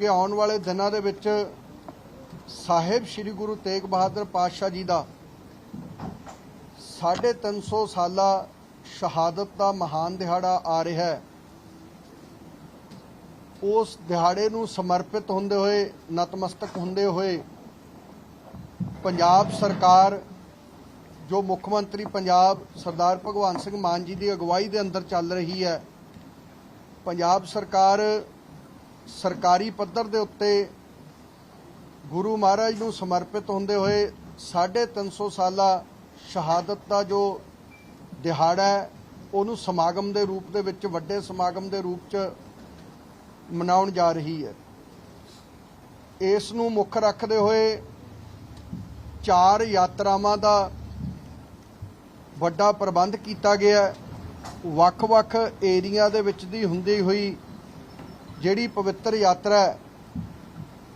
ਕਿ ਆਉਣ ਵਾਲੇ ਦਿਨਾਂ ਦੇ ਵਿੱਚ ਸਾਹਿਬ ਸ੍ਰੀ ਗੁਰੂ ਤੇਗ ਬਹਾਦਰ ਪਾਤਸ਼ਾਹ ਜੀ ਦਾ 350 ਸਾਲਾ ਸ਼ਹਾਦਤ ਦਾ ਮਹਾਨ ਦਿਹਾੜਾ ਆ ਰਿਹਾ ਹੈ। ਉਸ ਦਿਹਾੜੇ ਨੂੰ ਸਮਰਪਿਤ ਹੁੰਦੇ ਹੋਏ, ਨਤਮਸਤਕ ਹੁੰਦੇ ਹੋਏ ਪੰਜਾਬ ਸਰਕਾਰ, ਜੋ ਮੁੱਖ ਮੰਤਰੀ ਪੰਜਾਬ ਸਰਦਾਰ ਭਗਵੰਤ ਸਿੰਘ ਮਾਨ ਜੀ ਦੀ ਅਗਵਾਈ ਦੇ ਅੰਦਰ ਚੱਲ ਰਹੀ ਹੈ, ਪੰਜਾਬ ਸਰਕਾਰ ਸਰਕਾਰੀ ਪੱਧਰ ਦੇ ਉੱਤੇ ਗੁਰੂ ਮਹਾਰਾਜ ਨੂੰ ਸਮਰਪਿਤ ਹੁੰਦੇ ਹੋਏ 350 ਸਾਲਾ ਸ਼ਹਾਦਤ ਦਾ ਜੋ ਦਿਹਾੜਾ ਹੈ, ਉਹਨੂੰ ਸਮਾਗਮ ਦੇ ਰੂਪ ਦੇ ਵਿੱਚ, ਵੱਡੇ ਸਮਾਗਮ ਦੇ ਰੂਪ 'ਚ ਮਨਾਉਣ ਜਾ ਰਹੀ ਹੈ। ਇਸ ਨੂੰ ਮੁੱਖ ਰੱਖਦੇ ਹੋਏ ਚਾਰ ਯਾਤਰਾਵਾਂ ਦਾ ਵੱਡਾ ਪ੍ਰਬੰਧ ਕੀਤਾ ਗਿਆ ਵੱਖ-ਵੱਖ ਏਰੀਆ ਦੇ ਵਿੱਚ ਦੀ ਹੁੰਦੀ ਹੋਈ ਜਿਹੜੀ ਪਵਿੱਤਰ ਯਾਤਰਾ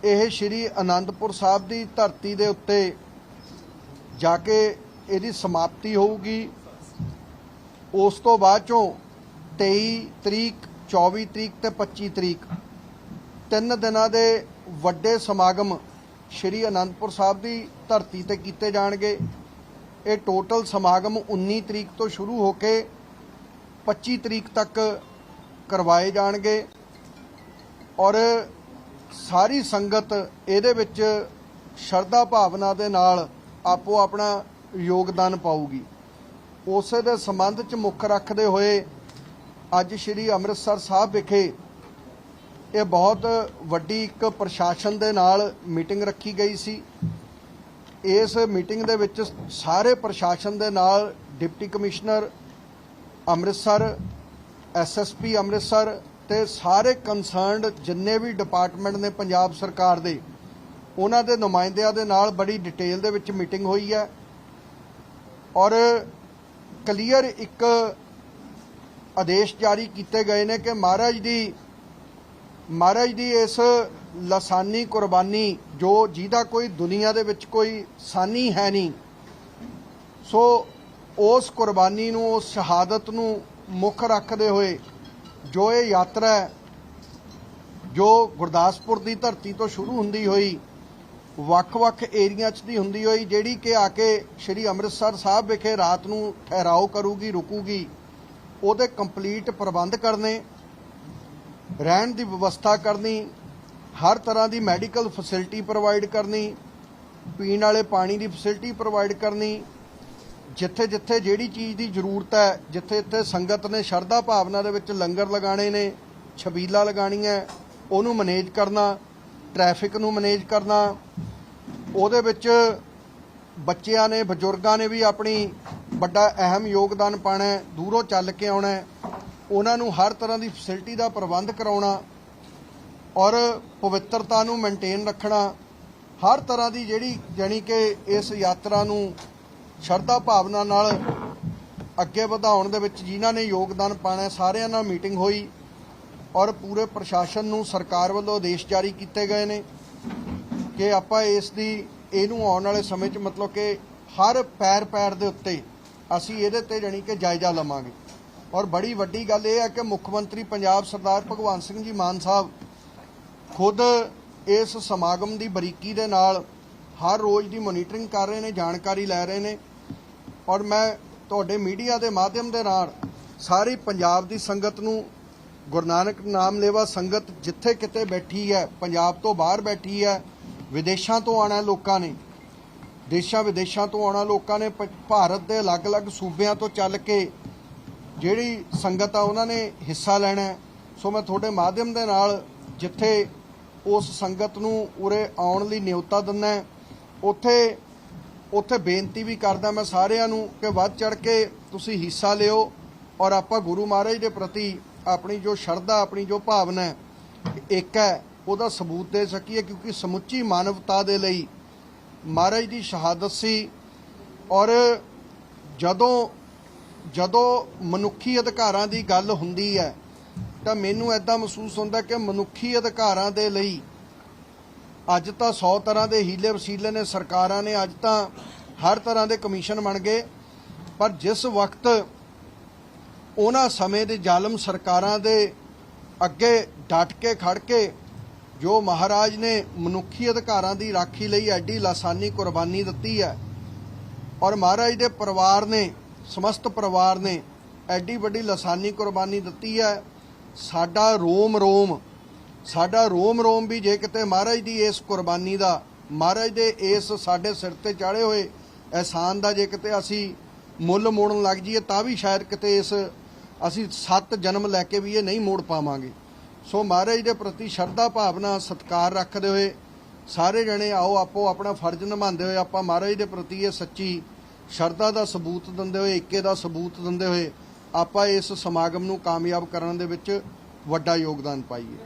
ਇਹ ਸ਼੍ਰੀ ਅਨੰਦਪੁਰ ਸਾਹਿਬ ਦੀ ਧਰਤੀ ਦੇ ਉੱਤੇ ਜਾ ਕੇ ਇਹਦੀ ਸਮਾਪਤੀ ਹੋਊਗੀ। ਉਸ ਤੋਂ ਬਾਅਦ ਚੋਂ 23 ਤਰੀਕ 24 ਤਰੀਕ ਤੇ 25 ਤਰੀਕ, ਤਿੰਨ ਦਿਨਾਂ ਦੇ ਵੱਡੇ ਸਮਾਗਮ ਸ਼੍ਰੀ ਅਨੰਦਪੁਰ ਸਾਹਿਬ ਦੀ ਧਰਤੀ ਤੇ ਕੀਤੇ ਜਾਣਗੇ। ਇਹ ਟੋਟਲ ਸਮਾਗਮ 19 ਤਰੀਕ ਤੋਂ ਸ਼ੁਰੂ ਹੋ ਕੇ 25 ਤਰੀਕ ਤੱਕ ਕਰਵਾਏ ਜਾਣਗੇ। ਔਰ ਸਾਰੀ ਸੰਗਤ ਇਹਦੇ ਵਿੱਚ ਸ਼ਰਧਾ ਭਾਵਨਾ ਦੇ ਨਾਲ ਆਪੋ ਆਪਣਾ ਯੋਗਦਾਨ ਪਾਊਗੀ। ਉਸੇ ਦੇ ਸੰਬੰਧ ਚ ਮੁੱਖ ਰੱਖਦੇ ਹੋਏ ਅੱਜ ਸ੍ਰੀ ਅੰਮ੍ਰਿਤਸਰ ਸਾਹਿਬ ਵਿਖੇ ਇਹ ਬਹੁਤ ਵੱਡੀ ਇੱਕ ਪ੍ਰਸ਼ਾਸਨ ਦੇ ਨਾਲ ਮੀਟਿੰਗ ਰੱਖੀ ਗਈ ਸੀ। ਇਸ ਮੀਟਿੰਗ ਦੇ ਵਿੱਚ ਸਾਰੇ ਪ੍ਰਸ਼ਾਸਨ ਦੇ ਨਾਲ deputy commissioner Amritsar SSP Amritsar ਤੇ ਸਾਰੇ ਕੰਸਰਨਡ ਜਿੰਨੇ ਵੀ ਡਿਪਾਰਟਮੈਂਟ ਨੇ ਪੰਜਾਬ ਸਰਕਾਰ ਦੇ, ਉਹਨਾਂ ਦੇ ਨੁਮਾਇੰਦਿਆਂ ਦੇ ਨਾਲ ਬੜੀ ਡਿਟੇਲ ਦੇ ਵਿੱਚ ਮੀਟਿੰਗ ਹੋਈ ਹੈ। ਔਰ ਕਲੀਅਰ ਇੱਕ ਆਦੇਸ਼ ਜਾਰੀ ਕੀਤੇ ਗਏ ਨੇ ਕਿ ਮਹਾਰਾਜ ਦੀ ਮਹਾਰਾਜ ਦੀ ਇਸ ਲਸਾਨੀ ਕੁਰਬਾਨੀ, ਜੋ ਜਿਹਦਾ ਕੋਈ ਦੁਨੀਆ ਦੇ ਵਿੱਚ ਕੋਈ ਸਾਨੀ ਹੈ ਨਹੀਂ, ਸੋ ਉਸ ਕੁਰਬਾਨੀ ਨੂੰ, ਉਸ ਸ਼ਹਾਦਤ ਨੂੰ ਮੁੱਖ ਰੱਖਦੇ ਹੋਏ ਜੋ ਇਹ ਯਾਤਰਾ ਜੋ ਗੁਰਦਾਸਪੁਰ ਦੀ ਧਰਤੀ ਤੋਂ ਸ਼ੁਰੂ ਹੁੰਦੀ ਹੋਈ, ਵੱਖ-ਵੱਖ ਏਰੀਆ 'ਚ ਦੀ ਹੁੰਦੀ ਹੋਈ, ਜਿਹੜੀ ਕਿ ਆ ਕੇ ਸ਼੍ਰੀ ਅੰਮ੍ਰਿਤਸਰ ਸਾਹਿਬ ਵਿਖੇ ਰਾਤ ਨੂੰ ਠਹਿਰਾਓ ਕਰੂਗੀ, ਰੁਕੂਗੀ, ਉਹਦੇ ਕੰਪਲੀਟ ਪ੍ਰਬੰਧ ਕਰਨੇ, ਰਹਿਣ ਦੀ ਵਿਵਸਥਾ ਕਰਨੀ, ਹਰ ਤਰ੍ਹਾਂ ਦੀ ਮੈਡੀਕਲ ਫੈਸਿਲਿਟੀ ਪ੍ਰੋਵਾਈਡ ਕਰਨੀ, ਪੀਣ ਵਾਲੇ ਪਾਣੀ ਦੀ ਫੈਸਿਲਿਟੀ ਪ੍ਰੋਵਾਈਡ ਕਰਨੀ ਜਿੱਥੇ ਜਿੱਥੇ ਜਿਹੜੀ ਚੀਜ਼ ਦੀ ਜ਼ਰੂਰਤ ਹੈ ਜਿੱਥੇ ਜਿੱਥੇ ਸੰਗਤ ਨੇ ਸ਼ਰਧਾ ਭਾਵਨਾ ਦੇ ਵਿੱਚ ਲੰਗਰ ਲਗਾਣੇ ਨੇ, ਛਬੀਲਾ ਲਗਾਣੀਆਂ ਉਹਨੂੰ ਮੈਨੇਜ ਕਰਨਾ ਟ੍ਰੈਫਿਕ ਨੂੰ ਮੈਨੇਜ ਕਰਨਾ, ਉਹਦੇ ਵਿੱਚ ਬੱਚਿਆਂ ਨੇ, ਬਜ਼ੁਰਗਾਂ ਨੇ ਵੀ ਆਪਣੀ ਵੱਡਾ ਅਹਿਮ ਯੋਗਦਾਨ ਪਾਣਾ ਦੂਰੋਂ ਚੱਲ ਕੇ ਆਉਣਾ ਉਹਨਾਂ ਨੂੰ ਹਰ ਤਰ੍ਹਾਂ ਦੀ ਫੈਸਿਲਿਟੀ ਦਾ ਪ੍ਰਬੰਧ ਕਰਾਉਣਾ ਔਰ ਪਵਿੱਤਰਤਾ ਨੂੰ ਮੇਨਟੇਨ ਰੱਖਣਾ, ਹਰ ਤਰ੍ਹਾਂ ਦੀ ਜਿਹੜੀ ਜਾਣੀ ਕਿ ਇਸ ਯਾਤਰਾ ਨੂੰ ਸ਼ਰਧਾ ਭਾਵਨਾ ਨਾਲ ਅੱਗੇ ਵਧਾਉਣ ਦੇ ਵਿੱਚ ਜਿਨ੍ਹਾਂ ਨੇ ਯੋਗਦਾਨ ਪਾਣਾ ਸਾਰਿਆਂ ਨਾਲ ਮੀਟਿੰਗ ਹੋਈ ਔਰ ਪੂਰੇ ਪ੍ਰਸ਼ਾਸਨ ਨੂੰ ਸਰਕਾਰ ਵੱਲੋਂ ਆਦੇਸ਼ ਜਾਰੀ ਕੀਤੇ ਗਏ ਨੇ ਕਿ ਆਪਾਂ ਇਸ ਦੀ, ਇਹਨੂੰ ਆਉਣ ਵਾਲੇ ਸਮੇਂ 'ਚ ਮਤਲਬ ਕਿ ਹਰ ਪੈਰ ਪੈਰ ਦੇ ਉੱਤੇ ਅਸੀਂ ਇਹਦੇ ਤੇ ਜਾਣੀ ਕਿ ਜਾਇਜ਼ਾ ਲਵਾਂਗੇ। ਔਰ ਬੜੀ ਵੱਡੀ ਗੱਲ ਇਹ ਹੈ ਕਿ ਮੁੱਖ ਮੰਤਰੀ ਪੰਜਾਬ ਸਰਦਾਰ ਭਗਵੰਤ ਸਿੰਘ ਜੀ ਮਾਨ ਸਾਹਿਬ ਖੁਦ ਇਸ ਸਮਾਗਮ ਦੀ ਬਰੀਕੀ ਦੇ ਨਾਲ ਹਰ ਰੋਜ਼ ਦੀ ਮੋਨੀਟਰਿੰਗ ਕਰ ਰਹੇ ਨੇ, ਜਾਣਕਾਰੀ ਲੈ ਰਹੇ ਨੇ। ਔਰ ਮੈਂ ਤੁਹਾਡੇ ਮੀਡੀਆ ਦੇ ਮਾਧਿਅਮ ਦੇ ਨਾਲ ਸਾਰੀ ਪੰਜਾਬ ਦੀ ਸੰਗਤ ਨੂੰ, ਗੁਰੂ ਨਾਨਕ ਨਾਮ ਲੇਵਾ ਸੰਗਤ ਜਿੱਥੇ ਕਿਤੇ ਬੈਠੀ ਹੈ, ਪੰਜਾਬ ਤੋਂ ਬਾਹਰ ਬੈਠੀ ਹੈ, ਵਿਦੇਸ਼ਾਂ ਤੋਂ ਆਣਾ ਲੋਕਾਂ ਨੇ, ਦੇਸ਼ਾਂ ਵਿਦੇਸ਼ਾਂ ਤੋਂ ਆਉਣਾ ਲੋਕਾਂ ਨੇ ਪ- ਭਾਰਤ ਦੇ ਅਲੱਗ-ਅਲੱਗ ਸੂਬਿਆਂ ਤੋਂ ਚੱਲ ਕੇ ਜਿਹੜੀ ਸੰਗਤ ਆ, ਉਹਨਾਂ ਨੇ ਹਿੱਸਾ ਲੈਣਾ ਸੋ ਮੈਂ ਤੁਹਾਡੇ ਮਾਧਿਅਮ ਦੇ ਨਾਲ ਜਿੱਥੇ ਉਸ ਸੰਗਤ ਨੂੰ ਉਰੇ ਆਉਣ ਲਈ ਨਿਯੁਤਾ ਦਿੰਦਾ ਉੱਥੇ ਉੱਥੇ ਬੇਨਤੀ ਵੀ ਕਰਦਾ ਮੈਂ ਸਾਰਿਆਂ ਨੂੰ ਕਿ ਵੱਧ ਚੜ ਕੇ ਤੁਸੀਂ ਹਿੱਸਾ ਲਿਓ ਔਰ ਆਪਾਂ ਗੁਰੂ ਮਹਾਰਾਜ ਦੇ ਪ੍ਰਤੀ ਆਪਣੀ ਜੋ ਸ਼ਰਧਾ, ਆਪਣੀ ਜੋ ਭਾਵਨਾ ਹੈ, ਇੱਕ ਹੈ, ਉਹਦਾ ਸਬੂਤ ਦੇ ਸਕੀਏ ਕਿਉਂਕਿ ਸਮੁੱਚੀ ਮਾਨਵਤਾ ਦੇ ਲਈ ਮਹਾਰਾਜ ਦੀ ਸ਼ਹਾਦਤ ਸੀ ਔਰ ਜਦੋਂ ਜਦੋਂ ਮਨੁੱਖੀ ਅਧਿਕਾਰਾਂ ਦੀ ਗੱਲ ਹੁੰਦੀ ਹੈ ਤਾਂ ਮੈਨੂੰ ਐਦਾਂ ਮਹਿਸੂਸ ਹੁੰਦਾ ਕਿ ਮਨੁੱਖੀ ਅਧਿਕਾਰਾਂ ਦੇ ਲਈ ਅੱਜ ਤਾਂ 100 ਤਰ੍ਹਾਂ ਦੇ ਹੀਲੇ ਵਸੀਲੇ ਨੇ ਸਰਕਾਰਾਂ ਨੇ, ਅੱਜ ਤਾਂ ਹਰ ਤਰ੍ਹਾਂ ਦੇ ਕਮਿਸ਼ਨ ਬਣ ਗਏ। ਪਰ ਜਿਸ ਵਕਤ ਉਹਨਾਂ ਸਮੇਂ ਦੇ ਜ਼ਾਲਮ ਸਰਕਾਰਾਂ ਦੇ ਅੱਗੇ ਡਟ ਕੇ ਖੜ ਕੇ ਜੋ ਮਹਾਰਾਜ ਨੇ ਮਨੁੱਖੀ ਅਧਿਕਾਰਾਂ ਦੀ ਰਾਖੀ ਲਈ ਐਡੀ ਲਾਸਾਨੀ ਕੁਰਬਾਨੀ ਦਿੱਤੀ ਹੈ ਔਰ ਮਹਾਰਾਜ ਦੇ ਪਰਿਵਾਰ ਨੇ, ਸਮਸਤ ਪਰਿਵਾਰ ਨੇ ਐਡੀ ਵੱਡੀ ਲਾਸਾਨੀ ਕੁਰਬਾਨੀ ਦਿੱਤੀ ਹੈ, ਸਾਡਾ ਰੋਮ ਰੋਮ ਸਾਡਾ ਰੋਮ ਰੋਮ ਵੀ ਜੇ ਕਿਤੇ ਮਹਾਰਾਜ ਦੀ ਇਸ ਕੁਰਬਾਨੀ ਦਾ, ਮਹਾਰਾਜ ਦੇ ਇਸ ਸਾਡੇ ਸਿਰ ਤੇ ਚਾੜੇ ਹੋਏ ਅਹਿਸਾਨ ਦਾ ਜੇ ਕਿਤੇ ਅਸੀਂ ਮੁੱਲ ਮੋੜਨ ਲੱਗ ਜਾਈਏ, ਤਾਂ ਵੀ ਸ਼ਾਇਦ ਕਿਤੇ ਇਸ ਅਸੀਂ ਸੱਤ ਜਨਮ ਲੈ ਕੇ ਵੀ ਇਹ ਨਹੀਂ ਮੋੜ ਪਾਵਾਂਗੇ। ਸੋ ਮਹਾਰਾਜ ਦੇ ਪ੍ਰਤੀ ਸ਼ਰਧਾ ਭਾਵਨਾ, ਸਤਿਕਾਰ ਰੱਖਦੇ ਹੋਏ ਸਾਰੇ ਜਣੇ ਆਓ, ਆਪੋ ਆਪਣਾ ਫਰਜ਼ ਨਿਭਾਉਂਦੇ ਹੋਏ, ਆਪਾਂ ਮਹਾਰਾਜ ਦੇ ਪ੍ਰਤੀ ਇਹ ਸੱਚੀ ਸ਼ਰਧਾ ਦਾ ਸਬੂਤ ਦਿੰਦੇ ਹੋਏ, ਏਕੇ ਦਾ ਸਬੂਤ ਦਿੰਦੇ ਹੋਏ ਆਪਾਂ ਇਸ ਸਮਾਗਮ ਨੂੰ ਕਾਮਯਾਬ ਕਰਨ ਦੇ ਵਿੱਚ ਵੱਡਾ ਯੋਗਦਾਨ ਪਾਈਏ।